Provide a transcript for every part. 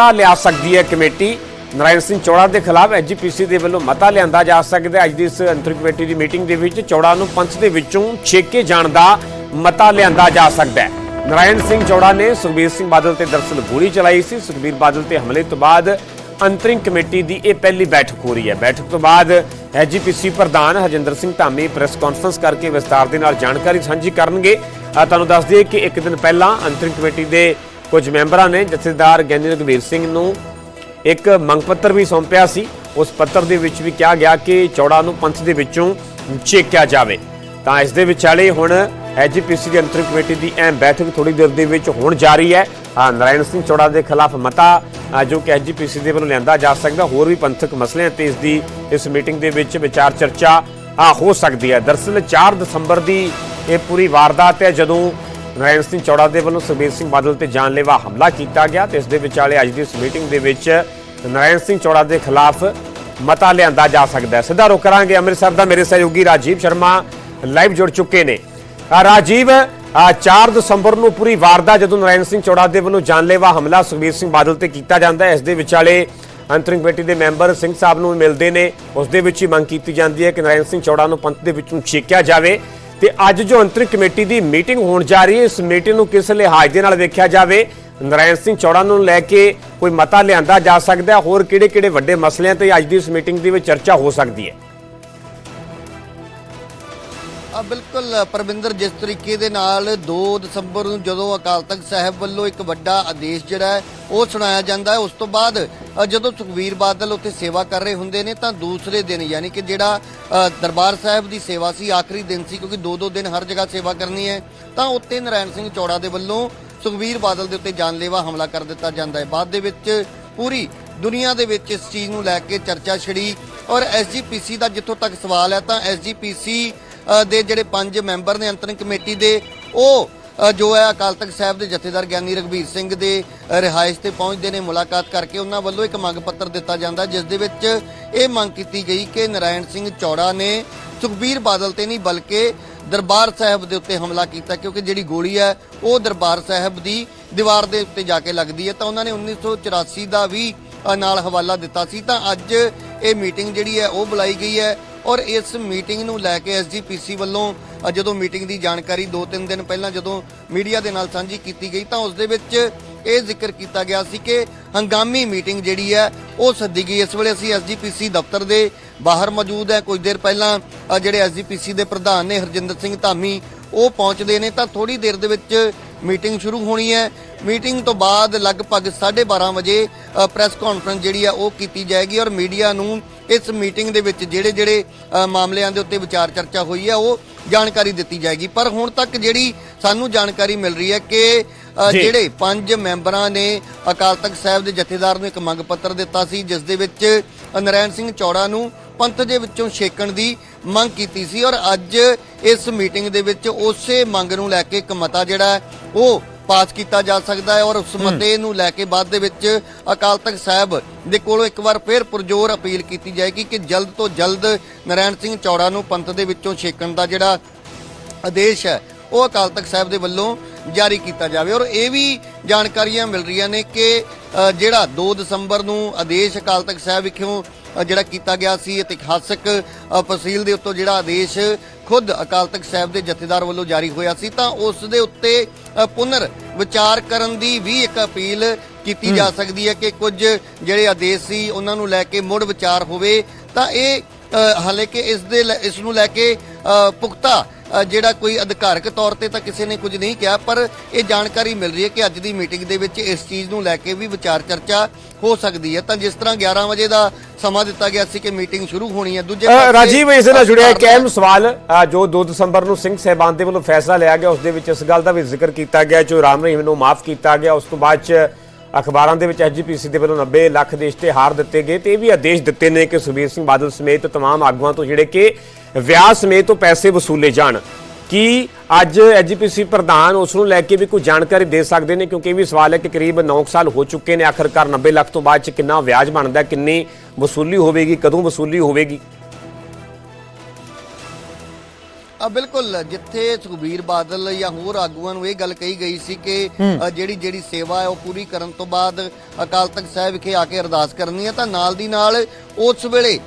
ਮਤਾ ਲਿਆ ਸਕਦੀ ਹੈ ਕਮੇਟੀ। ਨਰਾਇਣ ਸਿੰਘ ਚੌੜਾ ਦੇ ਖਿਲਾਫ ਐਜੀਪੀਸੀ ਦੇ ਵੱਲੋਂ ਮਤਾ ਲਿਆਂਦਾ ਜਾ ਸਕਦਾ ਹੈ। ਅੱਜ ਦੀ ਇਸ ਅੰਤਰਿਮ ਕਮੇਟੀ ਦੀ ਮੀਟਿੰਗ ਦੇ ਵਿੱਚ ਚੌੜਾ ਨੂੰ ਪੰਚ ਦੇ ਵਿੱਚੋਂ ਛੇਕੇ ਜਾਣ ਦਾ ਮਤਾ ਲਿਆਂਦਾ ਜਾ ਸਕਦਾ ਹੈ। ਨਰਾਇਣ ਸਿੰਘ ਚੌੜਾ ਨੇ ਸੁਖਬੀਰ ਸਿੰਘ ਬਾਦਲ ਤੇ ਦਰਸਲ ਗੋਲੀ ਚਲਾਈ ਸੀ। ਸੁਖਬੀਰ ਬਾਦਲ ਤੇ ਹਮਲੇ ਤੋਂ ਬਾਅਦ ਅੰਤਰਿੰਗ ਕਮੇਟੀ ਦੀ ਇਹ ਪਹਿਲੀ ਬੈਠਕ ਹੋ ਰਹੀ ਹੈ। ਬੈਠਕ ਤੋਂ ਬਾਅਦ ਐਜੀਪੀਸੀ ਪ੍ਰਧਾਨ ਹਰਜਿੰਦਰ ਸਿੰਘ ਧਾਮੀ ਪ੍ਰੈਸ ਕਾਨਫਰੰਸ ਕਰਕੇ ਵਿਸਤਾਰ ਦੇ ਨਾਲ ਜਾਣਕਾਰੀ ਸਾਂਝੀ ਕਰਨਗੇ। ਤੁਹਾਨੂੰ ਦੱਸ ਦਈਏ ਕਿ ਇੱਕ ਦਿਨ ਪਹਿਲਾਂ ਅੰਤਰਿੰਗ ਕਮੇਟੀ ਦੇ ਕੁਝ ਮੈਂਬਰਾਂ ਨੇ ਜਥੇਦਾਰ ਗਿਆਨੀ ਰਘਵੀਰ ਸਿੰਘ ਨੂੰ ਇੱਕ ਮੰਗ ਪੱਤਰ ਵੀ ਸੌਂਪਿਆ ਸੀ। ਉਸ ਪੱਤਰ ਦੇ ਵਿੱਚ ਵੀ ਕਿਹਾ ਗਿਆ ਕਿ ਚੌੜਾ ਨੂੰ ਪੰਥ ਦੇ ਵਿੱਚੋਂ ਚੇਕਿਆ ਜਾਵੇ। ਤਾਂ ਇਸ ਦੇ ਵਿਚਾਲੇ ਹੁਣ ਐਜੀਪੀਸੀ ਦੀ ਅੰਤਰ ਕਮੇਟੀ ਦੀ ਅਹਿਮ ਬੈਠਕ ਥੋੜੀ ਦੇਰ ਦੇ ਵਿੱਚ ਹੋਣ ਜਾ ਰਹੀ ਹੈ। ਆਹ ਨਰਾਇਣ ਸਿੰਘ ਚੌੜਾ ਦੇ ਖਿਲਾਫ ਮਤਾ ਜੋ ਕਿ ਐਜੀਪੀਸੀ ਦੇ ਵੱਲੋਂ ਲਿਆਂਦਾ ਜਾ ਸਕਦਾ, ਹੋਰ ਵੀ ਪੰਥਕ ਮਸਲਿਆਂ ਤੇ ਇਸ ਦੀ, ਇਸ ਮੀਟਿੰਗ ਦੇ ਵਿੱਚ ਵਿਚਾਰ ਚਰਚਾ ਹੋ ਸਕਦੀ ਹੈ। ਦਰਅਸਲ 4 ਦਸੰਬਰ ਦੀ ਇਹ ਪੂਰੀ ਵਾਰਦਾਤ ਹੈ, ਜਦੋਂ ਨਰਾਇਣ ਸਿੰਘ ਚੌੜਾ ਦੇ ਵੱਲੋਂ ਸੁਖਬੀਰ ਸਿੰਘ ਬਾਦਲ ਤੇ ਜਾਨਲੇਵਾ ਹਮਲਾ ਕੀਤਾ ਗਿਆ ਤੇ ਇਸ ਦੇ ਵਿਚਾਲੇ ਅੱਜ ਦੀ ਇਸ ਮੀਟਿੰਗ ਦੇ ਵਿੱਚ ਨਰਾਇਣ ਸਿੰਘ ਚੌੜਾ ਦੇ ਖਿਲਾਫ ਮਤਾ ਲਿਆਂਦਾ ਜਾ ਸਕਦਾ ਹੈ। ਸਿੱਧਾ ਰੁਕ ਕਰਾਂਗੇ। ਅੰਮ੍ਰਿਤਸਰ ਦਾ ਮੇਰੇ ਸਹਿਯੋਗੀ ਰਾਜੀਵ ਸ਼ਰਮਾ ਲਾਈਵ ਜੁੜ ਚੁੱਕੇ ਨੇ। ਰਾਜੀਵ ਅ, 4 ਦਸੰਬਰ ਨੂੰ ਪੂਰੀ ਵਾਰਦਾਤ ਜਦੋਂ ਨਰਾਇਣ ਸਿੰਘ ਚੌੜਾ ਦੇ ਵੱਲੋਂ ਜਾਨਲੇਵਾ ਹਮਲਾ ਸੁਖਬੀਰ ਸਿੰਘ ਬਾਦਲ ਤੇ ਕੀਤਾ ਜਾਂਦਾ ਹੈ ਇਸ ਦੇ ਵਿਚਾਲੇ ਅੰਤਰਿੰਗ ਕਮੇਟੀ ਦੇ ਮੈਂਬਰ ਸਿੰਘ ਸਾਹਿਬ ਨੂੰ ਮਿਲਦੇ ਨੇ। ਉਸ ਦੇ ਵਿੱਚ ਹੀ ਮੰਗ ਕੀਤੀ ਜਾਂਦੀ ਹੈ ਕਿ ਨਰਾਇਣ ਸਿੰਘ ਚੌੜਾ ਨੂੰ ਪੰਥ ਦੇ ਵਿੱਚੋਂ ਛੇਕਿਆ ਜਾਵੇ। ਤੇ ਅੱਜ ਜੋ ਅੰਤਰਿਕ ਕਮੇਟੀ ਦੀ ਮੀਟਿੰਗ ਹੋਣ ਜਾ ਰਹੀ ਹੈ, ਇਸ ਮੀਟਿੰਗ ਨੂੰ ਕਿਸ ਲਿਹਾਜ਼ ਦੇ ਨਾਲ ਵੇਖਿਆ ਜਾਵੇ? ਨਰਾਇਣ ਸਿੰਘ ਚੌੜਾ ਨੂੰ ਲੈ ਕੇ ਕੋਈ ਮਤਾ ਲਿਆਂਦਾ ਜਾ ਸਕਦਾ ਹੈ? ਹੋਰ ਕਿਹੜੇ-ਕਿਹੜੇ ਵੱਡੇ ਮਸਲਿਆਂ ਤੇ ਅੱਜ ਦੀ ਇਸ ਮੀਟਿੰਗ ਦੀ ਵਿੱਚ ਚਰਚਾ ਹੋ ਸਕਦੀ ਹੈ? ਆ ਬਿਲਕੁਲ, ਪਰਵਿੰਦਰ, ਜਿਸ ਤਰੀਕੇ ਦੇ ਨਾਲ 2 ਦਸੰਬਰ ਨੂੰ ਜਦੋਂ ਅਕਾਲ ਤਖਤ ਸਾਹਿਬ ਵੱਲੋਂ ਇੱਕ ਵੱਡਾ ਆਦੇਸ਼ ਜਿਹੜਾ ਹੈ, ਉਹ ਸੁਣਾਇਆ ਜਾਂਦਾ ਹੈ, ਉਸ ਤੋਂ ਬਾਅਦ ਜਦੋਂ ਸੁਖਵੀਰ ਬਾਦਲ ਉੱਥੇ ਸੇਵਾ ਕਰ ਰਹੇ ਹੁੰਦੇ ਨੇ ਤਾਂ ਦੂਸਰੇ ਦਿਨ ਯਾਨੀ ਕਿ ਜਿਹੜਾ ਦਰਬਾਰ ਸਾਹਿਬ ਦੀ ਸੇਵਾ ਸੀ ਆਖਰੀ ਦਿਨ ਸੀ ਕਿਉਂਕਿ ਦੋ ਦੋ ਦਿਨ ਹਰ ਜਗ੍ਹਾ ਸੇਵਾ ਕਰਨੀ ਹੈ ਤਾਂ ਉੱਤੇ ਨਰਾਇਣ ਸਿੰਘ ਚੌੜਾ ਦੇ ਵੱਲੋਂ ਸੁਖਵੀਰ ਬਾਦਲ ਦੇ ਉੱਤੇ ਜਾਨਲੇਵਾ ਹਮਲਾ ਕਰ ਦਿੱਤਾ ਜਾਂਦਾ ਹੈ। ਬਾਅਦ ਦੇ ਵਿੱਚ ਪੂਰੀ ਦੁਨੀਆ ਦੇ ਵਿੱਚ ਇਸ ਚੀਜ਼ ਨੂੰ ਲੈ ਕੇ ਚਰਚਾ ਛਿੜੀ ਔਰ ਐਸਜੀਪੀਸੀ ਦਾ ਜਿੱਥੋਂ ਤੱਕ ਸਵਾਲ ਹੈ ਤਾਂ ਐਸਜੀਪੀਸੀ ਅ, ਦੇ ਜਿਹੜੇ ਪੰਜ ਮੈਂਬਰ ਨੇ ਅੰਤਰਿਮ ਕਮੇਟੀ ਦੇ ਉਹ ਜੋ ਹੈ ਅਕਾਲ ਤਖਤ ਸਾਹਿਬ ਦੇ ਜਥੇਦਾਰ ਗਿਆਨੀ ਰਘਬੀਰ ਸਿੰਘ ਦੇ ਰਿਹਾਇਸ਼ ਤੇ ਪਹੁੰਚਦੇ ਨੇ, ਮੁਲਾਕਾਤ ਕਰਕੇ ਉਹਨਾਂ ਵੱਲੋਂ ਇੱਕ ਮੰਗ ਪੱਤਰ ਦਿੱਤਾ ਜਾਂਦਾ, ਜਿਸ ਦੇ ਵਿੱਚ ਇਹ ਮੰਗ ਕੀਤੀ ਗਈ ਕਿ ਨਰਾਇਣ ਸਿੰਘ ਚੌੜਾ ਨੇ ਸੁਖਬੀਰ ਬਾਦਲ ਤੇ ਨਹੀਂ ਬਲਕਿ ਦਰਬਾਰ ਸਾਹਿਬ ਦੇ ਉੱਤੇ ਹਮਲਾ ਕੀਤਾ, ਕਿਉਂਕਿ ਜਿਹੜੀ ਗੋਲੀ ਹੈ, ਉਹ ਦਰਬਾਰ ਸਾਹਿਬ ਦੀ ਦੀਵਾਰ ਦੇ ਉੱਤੇ ਜਾ ਕੇ ਲੱਗਦੀ ਹੈ। ਤਾਂ ਉਹਨਾਂ ਨੇ 1984 ਦਾ ਵੀ ਨਾਲ ਹਵਾਲਾ ਦਿੱਤਾ ਸੀ। ਤਾਂ ਅੱਜ ਇਹ ਮੀਟਿੰਗ ਜਿਹੜੀ ਹੈ, ਉਹ ਬੁਲਾਈ ਗਈ ਹੈ। ਔਰ ਇਸ ਮੀਟਿੰਗ ਨੂੰ ਲੈ ਕੇ ਐਸਜੀਪੀਸੀ ਵੱਲੋਂ ਜਦੋਂ ਮੀਟਿੰਗ ਦੀ ਜਾਣਕਾਰੀ 2-3 ਦਿਨ ਪਹਿਲਾਂ ਜਦੋਂ ਮੀਡੀਆ ਦੇ ਨਾਲ ਸਾਂਝੀ ਕੀਤੀ ਗਈ ਤਾਂ ਉਸ ਦੇ ਵਿੱਚ ਇਹ ਜ਼ਿਕਰ ਕੀਤਾ ਗਿਆ ਸੀ ਕਿ ਹੰਗਾਮੀ ਮੀਟਿੰਗ ਜਿਹੜੀ ਹੈ ਉਹ ਸੱਦੀ ਗਈ। ਇਸ ਵੇਲੇ ਅਸੀਂ ਐਸਜੀਪੀਸੀ ਦਫ਼ਤਰ ਦੇ ਬਾਹਰ ਮੌਜੂਦ ਹੈ। ਕੁਝ ਦੇਰ ਪਹਿਲਾਂ ਅ, ਜਿਹੜੇ ਐਸਜੀਪੀਸੀ ਦੇ ਪ੍ਰਧਾਨ ਨੇ ਹਰਜਿੰਦਰ ਸਿੰਘ ਧਾਮੀ ਉਹ ਪਹੁੰਚਦੇ ਨੇ ਤਾਂ ਥੋੜੀ ਦੇਰ ਦੇ ਵਿੱਚ ਮੀਟਿੰਗ ਸ਼ੁਰੂ ਹੋਣੀ ਹੈ। ਮੀਟਿੰਗ ਤੋਂ ਬਾਅਦ ਲਗਭਗ 12:30 ਵਜੇ ਪ੍ਰੈਸ ਕਾਨਫਰੰਸ ਜਿਹੜੀ ਆ ਉਹ ਕੀਤੀ ਜਾਏਗੀ ਔਰ ਮੀਡੀਆ ਨੂੰ ਇਸ ਮੀਟਿੰਗ ਦੇ ਵਿੱਚ ਜਿਹੜੇ ਜਿਹੜੇ ਮਾਮਲਿਆਂ ਦੇ ਉੱਤੇ ਵਿਚਾਰ ਚਰਚਾ ਹੋਈ ਹੈ ਉਹ ਜਾਣਕਾਰੀ ਦਿੱਤੀ ਜਾਏਗੀ ਪਰ ਹੁਣ ਤੱਕ ਜਿਹੜੀ ਸਾਨੂੰ ਜਾਣਕਾਰੀ ਮਿਲ ਰਹੀ ਹੈ ਕਿ। ਜਿਹੜੇ ਪੰਜ ਮੈਂਬਰਾਂ ਨੇ ਅਕਾਲ ਤਖਤ ਸਾਹਿਬ ਦੇ ਜਥੇਦਾਰ ਨੂੰ ਇੱਕ ਮੰਗ ਪੱਤਰ ਦਿੱਤਾ ਸੀ ਜਿਸ ਦੇ ਵਿੱਚ ਨਰਾਇਣ ਸਿੰਘ ਚੌੜਾ ਨੂੰ ਪੰਥ ਦੇ ਵਿੱਚੋਂ ਛੇਕਣ ਦੀ ਮੰਗ ਕੀਤੀ ਸੀ ਔਰ ਅੱਜ ਇਸ ਮੀਟਿੰਗ ਦੇ ਵਿੱਚ ਉਸੇ ਮੰਗ ਨੂੰ ਲੈ ਕੇ ਇੱਕ ਮਤਾ ਜਿਹੜਾ ਹੈ ਉਹ ਪਾਸ ਕੀਤਾ ਜਾ ਸਕਦਾ ਹੈ ਔਰ ਉਸ ਮਤੇ ਨੂੰ ਲੈ ਕੇ ਬਾਅਦ ਦੇ ਵਿੱਚ ਅਕਾਲ ਤਖਤ ਸਾਹਿਬ ਦੇ ਕੋਲੋਂ ਇੱਕ ਵਾਰ ਫਿਰ ਪੁਰਜੋਰ ਅਪੀਲ ਕੀਤੀ ਜਾਏਗੀ ਕਿ ਜਲਦ ਤੋਂ ਜਲਦ ਨਰਾਇਣ ਸਿੰਘ ਚੌੜਾ ਨੂੰ ਪੰਥ ਦੇ ਵਿੱਚੋਂ ਛੇਕਣ ਦਾ ਜਿਹੜਾ ਆਦੇਸ਼ ਹੈ ਉਹ ਅਕਾਲ ਤਖਤ ਸਾਹਿਬ ਦੇ ਵੱਲੋਂ ਜਾਰੀ ਕੀਤਾ ਜਾਵੇ। ਔਰ ਇਹ ਵੀ ਜਾਣਕਾਰੀਆਂ ਮਿਲ ਰਹੀਆਂ ਨੇ ਕਿ ਜਿਹੜਾ 2 ਦਸੰਬਰ ਨੂੰ ਆਦੇਸ਼ ਅਕਾਲ ਤਖਤ ਸਾਹਿਬ ਵਿਖਿਓਂ ਅ, ਜਿਹੜਾ ਕੀਤਾ ਗਿਆ ਸੀ ਇਤਿਹਾਸਕ ਫਸੀਲ ਦੇ ਉੱਤੋਂ ਜਿਹੜਾ ਆਦੇਸ਼ ਖੁਦ ਅਕਾਲ ਤਖਤ ਸਾਹਿਬ ਦੇ ਜਥੇਦਾਰ ਵੱਲੋਂ ਜਾਰੀ ਹੋਇਆ ਸੀ ਤਾਂ ਉਸ ਦੇ ਉੱਤੇ ਪੁਨਰ ਵਿਚਾਰ ਕਰਨ ਦੀ ਵੀ ਇੱਕ ਅਪੀਲ ਕੀਤੀ ਜਾ ਸਕਦੀ ਹੈ ਕਿ ਕੁਝ ਜਿਹੜੇ ਆਦੇਸ਼ ਸੀ ਉਹਨਾਂ ਨੂੰ ਲੈ ਕੇ ਮੁੜ ਵਿਚਾਰ ਹੋਵੇ ਤਾਂ ਇਹ ਅ, ਹਾਲੇ ਕਿ ਇਸ ਦੇ ਇਸ ਨੂੰ ਲੈ ਕੇ ਪੁਖਤਾ ਜਿਹੜਾ ਕੋਈ ਅਧਿਕਾਰਕ ਤੌਰ ਤੇ ਤਾਂ ਕਿਸੇ ਨੇ ਕੁਝ ਨਹੀਂ ਕਿਹਾ ਪਰ ਇਹ ਜਾਣਕਾਰੀ ਮਿਲ ਰਹੀ ਹੈ ਕਿ ਅੱਜ ਦੀ ਮੀਟਿੰਗ ਦੇ ਵਿੱਚ ਇਸ ਚੀਜ਼ ਨੂੰ ਲੈ ਕੇ ਵੀ ਵਿਚਾਰ ਚਰਚਾ ਹੋ ਸਕਦੀ ਹੈ। ਤਾਂ ਜਿਸ ਤਰ੍ਹਾਂ 11 ਵਜੇ ਦਾ ਸਮਾਂ ਦਿੱਤਾ ਗਿਆ ਸੀ ਕਿ ਮੀਟਿੰਗ ਸ਼ੁਰੂ ਹੋਣੀ ਹੈ ਦੂਜੇ ਰਾਜੀਵ ਇਸ ਨਾਲ ਜੁੜਿਆ ਇੱਕ ਅਹਿਮ ਸਵਾਲ ਜੋ 2 ਦਸੰਬਰ ਨੂੰ ਸਿੰਘ ਸਹਿਬਾਨ ਦੇ ਵੱਲੋਂ ਫੈਸਲਾ ਲਿਆ ਗਿਆ ਉਸ ਦੇ ਵਿੱਚ ਇਸ ਗੱਲ ਦਾ ਵੀ ਜ਼ਿਕਰ ਕੀਤਾ ਗਿਆ ਜੋ ਰਾਮ ਰਹੀਮ ਨੂੰ ਮਾਫ ਕੀਤਾ ਗਿਆ। ਉਸ ਤੋਂ ਬਾਅਦ ਚ ਅਖਬਾਰਾਂ ਦੇ ਵਿੱਚ ਐਜੀਪੀਸੀ ਦੇ ਵੱਲੋਂ 90 ਲੱਖ ਦੇ ਇਸ਼ਤਿਹਾਰ ਦਿੱਤੇ ਗਏ ਤੇ ਇਹ ਵੀ ਆਦੇਸ਼ ਦਿੱਤੇ ਨੇ ਕਿ ਸੁਖਬੀਰ ਸਿੰਘ ਬਾਦਲ ਸਮੇਤ ਤਮਾਮ ਆਗੂਆਂ ਤੋਂ ਜਿਹੜੇ ਕਿ ਵਿਆਹ ਸਮੇਤ ਤੋਂ ਪੈਸੇ ਵਸੂਲੇ ਜਾਣ। ਕੀ ਅੱਜ ਐਜੀਪੀਸੀ ਪ੍ਰਧਾਨ ਉਸ ਨੂੰ ਲੈ ਕੇ ਵੀ ਕੋਈ ਜਾਣਕਾਰੀ ਦੇ ਸਕਦੇ ਨੇ? ਕਿਉਂਕਿ ਇਹ ਵੀ ਸਵਾਲ ਹੈ ਕਿ ਕਰੀਬ 9 ਸਾਲ ਹੋ ਚੁੱਕੇ ਨੇ ਆਖਰਕਾਰ 90 ਲੱਖ ਤੋਂ ਬਾਅਦ ਚ ਕਿੰਨਾ ਵਿਆਜ ਬਣਦਾ ਕਿੰਨੀ ਵਸੂਲੀ ਹੋਵੇਗੀ ਕਦੋਂ ਵਸੂਲੀ ਹੋਵੇਗੀ? ਆ ਬਿਲਕੁਲ ਜਿੱਥੇ ਸੁਖਬੀਰ ਬਾਦਲ ਜਾਂ ਹੋਰ ਆਗੂਆਂ ਨੂੰ ਇਹ ਗੱਲ ਕਹੀ ਗਈ ਸੀ ਕਿ ਜਿਹੜੀ ਜਿਹੜੀ ਸੇਵਾ ਹੈ ਉਹ ਪੂਰੀ ਕਰਨ ਤੋਂ ਬਾਅਦ ਅਕਾਲ ਤਖਤ ਸਾਹਿਬ ਵਿਖੇ ਆ ਕੇ ਅਰਦਾਸ ਕਰਨੀ ਹੈ ਤਾਂ ਨਾਲ ਦੀ ਨਾਲ ਉਸ ਵੇਲੇ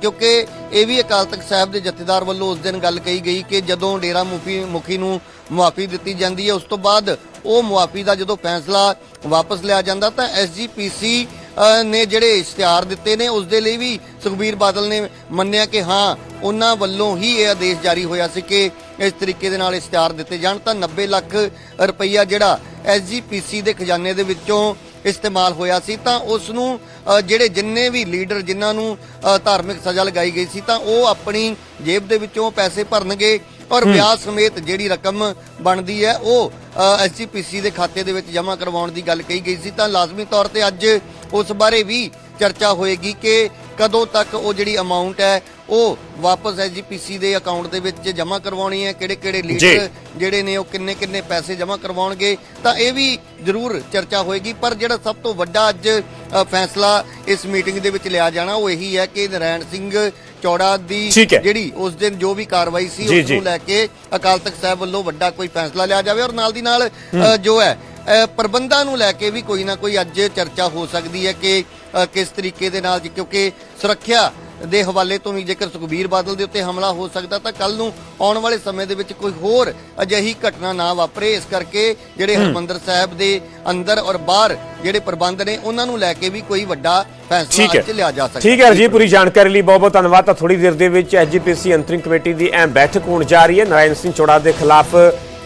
ਕਿਉਂਕਿ ਇਹ ਵੀ ਅਕਾਲ ਤਖਤ ਸਾਹਿਬ ਦੇ ਜਥੇਦਾਰ ਵੱਲੋਂ ਉਸ ਦਿਨ ਗੱਲ ਕਹੀ ਗਈ ਕਿ ਜਦੋਂ ਡੇਰਾ ਮੁਖੀ ਮੁਖੀ ਨੂੰ ਮੁਆਫੀ ਦਿੱਤੀ ਜਾਂਦੀ ਹੈ, ਉਸ ਤੋਂ ਬਾਅਦ ਉਹ ਮੁਆਫੀ ਦਾ ਜਦੋਂ ਫੈਸਲਾ ਵਾਪਸ ਲਿਆ ਜਾਂਦਾ ਤਾਂ ਐਸਜੀਪੀਸੀ ਨੇ ਜਿਹੜੇ ਇਸ਼ਤਿਹਾਰ ਦਿੱਤੇ ਨੇ, ਉਸ ਦੇ ਲਈ ਵੀ ਸੁਖਬੀਰ ਬਾਦਲ ਨੇ ਮੰਨਿਆ ਕਿ ਹਾਂ, ਉਹਨਾਂ ਵੱਲੋਂ ਹੀ ਇਹ ਆਦੇਸ਼ ਜਾਰੀ ਹੋਇਆ ਸੀ ਕਿ ਇਸ ਤਰੀਕੇ ਦੇ ਨਾਲ ਇਸ਼ਤਿਹਾਰ ਦਿੱਤੇ ਜਾਣ ਤਾਂ 90 ਲੱਖ ਰੁਪਈਆ ਜਿਹੜਾ ਐਸਜੀਪੀਸੀ ਦੇ ਖਜ਼ਾਨੇ ਦੇ ਵਿੱਚੋਂ ਇਸਤੇਮਾਲ ਹੋਇਆ ਸੀ ਤਾਂ ਉਸ ਨੂੰ ਜਿਹੜੇ ਜਿੰਨੇ ਵੀ ਲੀਡਰ ਜਿਨ੍ਹਾਂ ਨੂੰ ਧਾਰਮਿਕ ਸਜ਼ਾ ਲਗਾਈ ਗਈ ਸੀ ਤਾਂ ਉਹ ਆਪਣੀ ਜੇਬ ਦੇ ਵਿੱਚੋਂ ਪੈਸੇ ਭਰਨਗੇ ਔਰ ਵਿਆਜ ਸਮੇਤ ਜਿਹੜੀ ਰਕਮ ਬਣਦੀ ਹੈ ਉਹ ਐਸਜੀਪੀਸੀ ਦੇ ਖਾਤੇ ਦੇ ਵਿੱਚ ਜਮ੍ਹਾਂ ਕਰਵਾਉਣ ਦੀ ਗੱਲ ਕਹੀ ਗਈ ਸੀ। ਤਾਂ ਲਾਜ਼ਮੀ ਤੌਰ ਤੇ ਅੱਜ ਉਸ ਬਾਰੇ ਵੀ ਚਰਚਾ ਹੋਏਗੀ ਕਿ ਕਦੋਂ ਤੱਕ ਉਹ ਜਿਹੜੀ ਅਮਾਉਂਟ ਹੈ ਉਹ ਵਾਪਸ ਐਸਜੀਪੀਸੀ ਦੇ ਅਕਾਊਂਟ ਦੇ ਵਿੱਚ ਜਮ੍ਹਾਂ ਕਰਵਾਉਣੀ ਹੈ ਕਿਹੜੇ ਕਿਹੜੇ ਲੀਡਰ ਜਿਹੜੇ ਨੇ ਉਹ ਕਿੰਨੇ ਕਿੰਨੇ ਪੈਸੇ ਜਮ੍ਹਾਂ ਕਰਵਾਉਣਗੇ ਤਾਂ ਇਹ ਵੀ ਜ਼ਰੂਰ ਚਰਚਾ ਹੋਏਗੀ ਪਰ ਜਿਹੜਾ ਸਭ ਤੋਂ ਵੱਡਾ ਅੱਜ ਫੈਸਲਾ ਇਸ ਮੀਟਿੰਗ ਦੇ ਵਿੱਚ ਲਿਆ ਜਾਣਾ ਉਹ ਇਹੀ ਹੈ ਕਿ ਨਰੈਣ ਸਿੰਘ ਚੌੜਾ ਦੀ। ਜਿਹੜੀ ਉਸ ਦਿਨ ਜੋ ਵੀ ਕਾਰਵਾਈ ਸੀ ਉਸ। ਨੂੰ ਲੈ ਕੇ ਅਕਾਲ ਤਖਤ ਸਾਹਿਬ ਵੱਲੋਂ ਵੱਡਾ ਕੋਈ ਫੈਸਲਾ ਲਿਆ ਜਾਵੇ ਔਰ ਨਾਲ ਦੀ ਨਾਲ ਜੋ ਹੈ ਪ੍ਰਬੰਧਾਂ ਨੂੰ ਲੈ ਕੇ ਵੀ ਕੋਈ ਨਾ ਕੋਈ ਅੱਜ ਚਰਚਾ ਹੋ ਸਕਦੀ ਹੈ ਕਿ ਕਿਸ ਤਰੀਕੇ ਦੇ ਨਾਲ ਕਿਉਂਕਿ ਸੁਰੱਖਿਆ ਦੇ ਹਵਾਲੇ ਤੋਂ ਵੀ ਜੇਕਰ ਸੁਖਬੀਰ ਬਾਦਲ ਦੇ ਉੱਤੇ ਹਮਲਾ ਹੋ ਸਕਦਾ ਤਾਂ ਕੱਲ ਨੂੰ ਆਉਣ ਵਾਲੇ ਸਮੇਂ ਦੇ ਵਿੱਚ ਕੋਈ ਹੋਰ ਅਜਿਹੀ ਘਟਨਾ ਨਾ ਵਾਪਰੇ। ਇਸ ਕਰਕੇ ਜਿਹੜੇ ਹਰਮੰਦਰ ਸਾਹਿਬ ਦੇ ਅੰਦਰ ਔਰ ਬਾਹਰ ਜਿਹੜੇ ਪ੍ਰਬੰਧ ਨੇ ਉਹਨਾਂ ਨੂੰ ਲੈ ਕੇ ਵੀ ਕੋਈ ਵੱਡਾ ਫੈਸਲਾ ਅੱਜ ਲਿਆ ਜਾ ਸਕਦਾ ਠੀਕ ਹੈ ਜੀ ਪੂਰੀ ਜਾਣਕਾਰੀ ਲਈ ਬਹੁਤ ਬਹੁਤ ਧੰਨਵਾਦ। ਤਾਂ ਥੋੜੀ ਦੇਰ ਦੇ ਵਿੱਚ ਐਜੀਪੀਸੀ ਅੰਤਰਿਮ ਕਮੇਟੀ ਦੀ ਅਹਿਮ ਬੈਠਕ ਹੋਣ ਜਾ ਰਹੀ ਹੈ। ਨਾਰਾਇਣ ਸਿੰਘ ਚੌੜਾ ਦੇ ਖਿਲਾਫ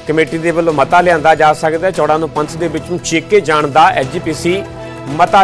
ਕਮੇਟੀ ਦੇ ਵੱਲੋਂ ਮਤਾ ਲਿਆਂਦਾ ਜਾ ਸਕਦਾ ਹੈ। ਚੌੜਾ ਨੂੰ ਪੰਥ ਦੇ ਵਿੱਚੋਂ ਚੀਕੇ ਜਾਣ ਦਾ ਐਜੀਪੀਸੀ ਮਤਾ